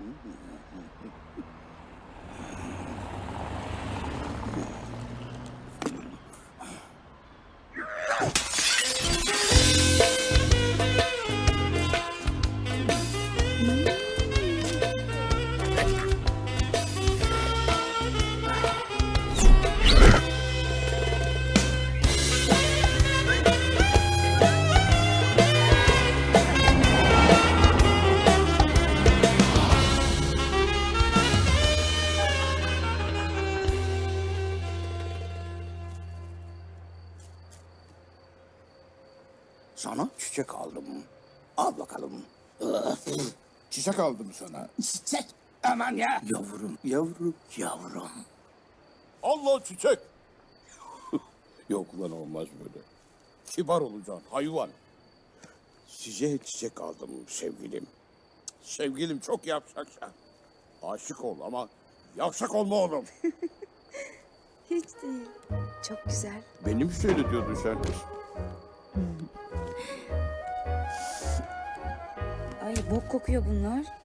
Mm-hmm. Sana çiçek aldım. Al bakalım. Çiçek aldım sana. Çiçek. Aman ya. Yavrum, yavrum, yavrum. Allah çiçek. Yok lan olmaz böyle. Kibar olacaksın hayvan. Size çiçek aldım sevgilim. Sevgilim çok yavşakça. Aşık ol ama yavşak olma oğlum. Hiç değil. Çok güzel. Benim söylüyordun sen Ay bok kokuyor bunlar.